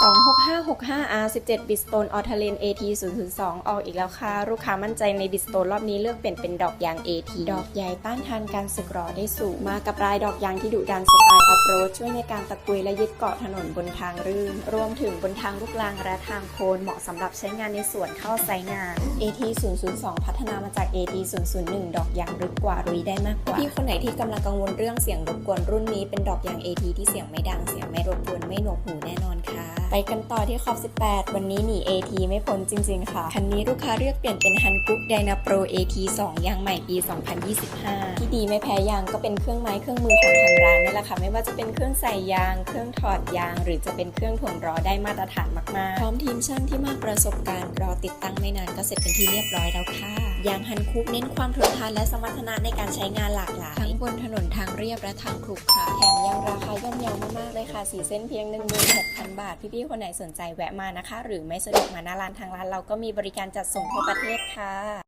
26565R 17บิสโตนออทเลน AT 002ออกอีกแล้วค่ะ ลูกค้ามั่นใจในบิสโตนรอบนี้เลือกเปลี่ยนเป็นดอกยาง AT ดอกใหญ่ต้านทานการสึกหรอได้สูงมากับลายดอกยางที่ดุดันสไตล์ออฟโรดช่วยในการตะกุยและยึดเกาะถนนบนทางรื่น รวมถึงบนทางลูกรังและทางโคนเหมาะสำหรับใช้งานในสวนเข้าไซงาน AT 002พัฒนามาจาก AT 001ดอกยางลึกกว่ารุยได้มากกว่าพี่คนไหนที่กำลังกังวลเรื่องเสียงรบกวนรุ่นนี้เป็นดอกยาง AT ที่เสียงไม่ดังเสียงไม่รบกวนไม่หนวกหูแน่ ไปกันต่อที่ขอบ 18 วันนี้หนี AT ไม่พ้นจริง ๆ ค่ะ คันนี้ลูกค้าเลือกเปลี่ยนเป็นฮันกุ๊กไดนาโปร AT 2 ยางใหม่ปี 2025 ที่ดีไม่แพ้ยางก็เป็นเครื่องไม้เครื่องมือของทางร้านนี่แหละค่ะ ไม่ว่าจะเป็นเครื่องใส่ยาง เครื่องถอดยาง หรือจะเป็นเครื่องถ่วงล้อได้มาตรฐานมากๆ พร้อมทีมช่างที่มากประสบการณ์รอติดตั้งไม่นานก็เสร็จเป็นที่เรียบร้อยแล้วค่ะ ยางฮันคุกเน้นความทนทานและสมรรถนะในการใช้งานหลากหลายทั้งบนถนนทางเรียบและทางขรุขระแถมยังราคาย่อมเยาวมากๆเลยค่ะสีเส้นเพียง 16,000 บาท พี่ๆ คนไหนสนใจแวะมานะคะ หรือไม่สะดวกมาหน้าร้านทางร้านเราก็มีบริการจัดส่งทั่วประเทศค่ะ